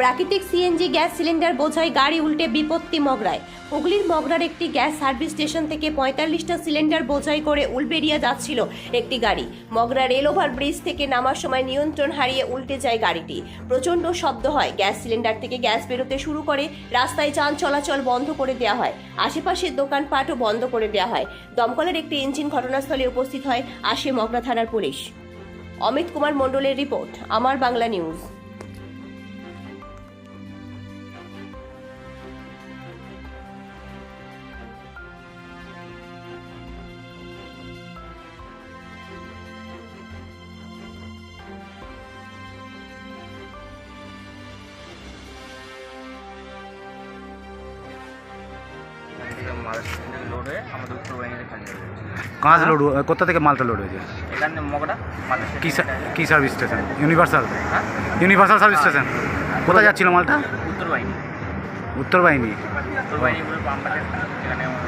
প্রাকৃতিক CNG gas cylinder বোঝাই গাড়ি উল্টে বিপত্তি মগরায়। হুগলির মগরার একটি গ্যাস সার্ভিস স্টেশন থেকে পঁয়তাল্লিশটা সিলিন্ডার বোঝাই করে উলবেরিয়া যাচ্ছিল একটি গাড়ি। মগরা রেল ওভার ব্রিজ থেকে নামার সময় নিয়ন্ত্রণ হারিয়ে উল্টে যায় গাড়িটি। প্রচণ্ড শব্দ হয়। গ্যাস সিলিন্ডার থেকে গ্যাস বেরোতে শুরু করে রাস্তায় যান চলাচল বন্ধ করে দেওয়া হয়। আশেপাশের দোকানপাটও বন্ধ করে দেওয়া হয়। দমকলের একটি ইঞ্জিন ঘটনাস্থলে উপস্থিত হয়। আসে মগরা থানার পুলিশ। অমিত কুমার মণ্ডলের রিপোর্ট, আমার বাংলা নিউজ। মহারাষ্ট্র থেকে লোড হয়ে আমাদের উত্তর খালি কাঁচ লোড কোথা থেকে মালটা লোড হয়েছে? এখানে মগটা কি কি সার্ভিস স্টেশন ইউনিভার্সাল হ্যাঁ? ইউনিভার্সাল সার্ভিস স্টেশন কোথায় যাচ্ছিল মালটা? উত্তর বাহিনী।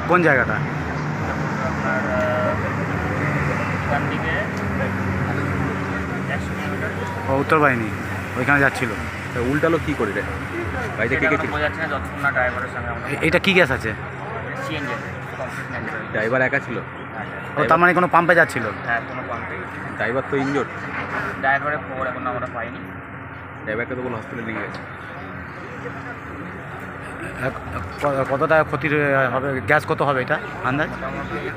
কোন জায়গাটা? ও উত্তর বাহিনী। ওইখানে যাচ্ছিল। তা উল্টালো কি করে রে? গাড়িতে কে ছিল? এটা কি গ্যাস আছে? সিএনজি ড্রাইভার একা ছিল? ও তার মানে কোনো পাম্পে যাচ্ছিল? হ্যাঁ কোনো পাম্পে ড্রাইভার তো ইনজোর ড্রাইভারের খবর এখন আমরা পাইনি। ড্রাইভারকে তো কোনো হসপিটালে নিয়ে গেছে। কত টাকা ক্ষতি হবে? গ্যাস কত হবে এটা আন্দাজ?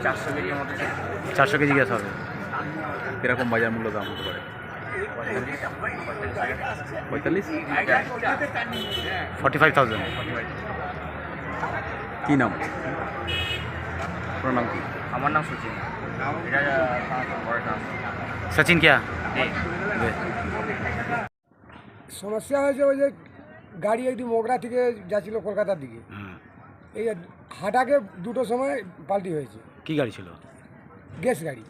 চারশো কেজির মতো চারশো কেজি গ্যাস হবে। কীরকম বাজার মূল্য দাম হতে পারে। পঁয়তাল্লিশ? ফর্টি ফাইভ থাউজেন্ড কী নাম? আপনার নাম কি? আমার নাম সুচিন। সচিন কিয়া? সমস্যা হয়েছে ওই যে গাড়ি একটি মোগরা থেকে যাচ্ছিল কলকাতার দিকে। এই হাটাকে দুটো সময় পাল্টি হয়েছে। কি গাড়ি ছিল? গ্যাস গাড়ি।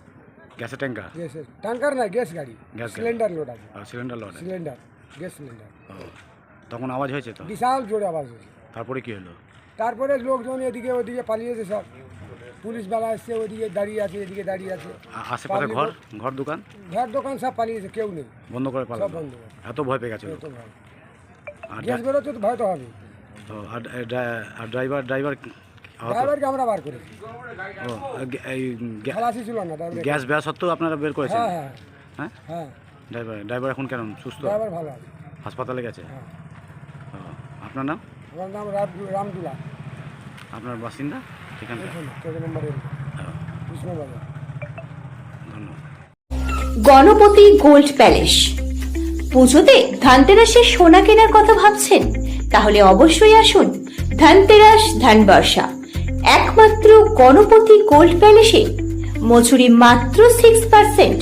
গ্যাসের ট্যাঙ্কার? গ্যাস ট্যাঙ্কার না গ্যাস গাড়ি। গ্যাস গাড়ি। সিলিন্ডার লোড আছে। Cylinder load cylinder gas cylinder. তখন আওয়াজ হয়েছে তো? বিশাল জোরে আওয়াজ হয়েছে। তারপরে কি হলো? তারপরে লোকজন এদিকে ওদিকে পালিয়েছে সব। পুলিশ বেলা এসছে ওদিকে দাঁড়িয়ে আছে এদিকে দাঁড়িয়ে আছে। আশেপাশে ঘর? ঘর দোকান? ঘর দোকান সব পালিয়েছে কেউ নেই। বন্ধ করে সব বন্ধ করে। এত ভয় পেয়ে গেছিল এত ভয়। গ্যাস বেরোচ্ছে তো ভয় তো হবে আর ড্রাইভার ড্রাইভার ড্রাইভারকে আমরা বার করেছি। খালাসি ছিল না গ্যাস বেয়া সত্ত্বেও আপনারা বের করেছেন? হ্যাঁ হ্যাঁ। হ্যাঁ? হ্যাঁ। ড্রাইভার ড্রাইভার এখন কেন সুস্থ? ড্রাইভার ভালো আছে। হাসপাতালে গেছে? হ্যাঁ। আপনার নাম? আমার নাম রামদুলা। আপনার বাসিন্দা? ঠিকানা গণপতি গোল্ড প্যালেস। পুজোতে ধানতেরাসের সোনা কেনার কথা ভাবছেন? তাহলে অবশ্যই আসুন ধানতেরাস ধানবর্ষা। একমাত্র গণপতি গোল্ড প্যালেসে। মজুরি মাত্র সিক্স পার্সেন্ট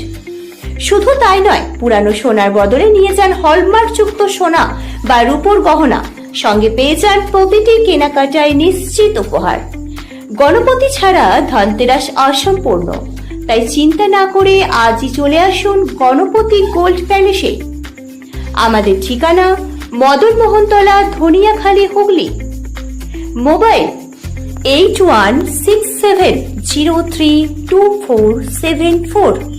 শুধু তাই নয় পুরানো সোনার বদলে নিয়ে যান হলমার্ক যুক্ত সোনা বা রূপোর গহনা। সঙ্গে পেয়ে যান প্রতিটি কেনাকাটায় নিশ্চিত উপহার। গণপতি ছাড়া ধনতেরাস অসম্পূর্ণ। তাই চিন্তা না করে আজই চলে আসুন গণপতি গোল্ড প্যালেসে। আমাদের ঠিকানা Madan Mohantala Dhaniakhali, Hooghly. Mobile eight one six seven zero three two four seven four.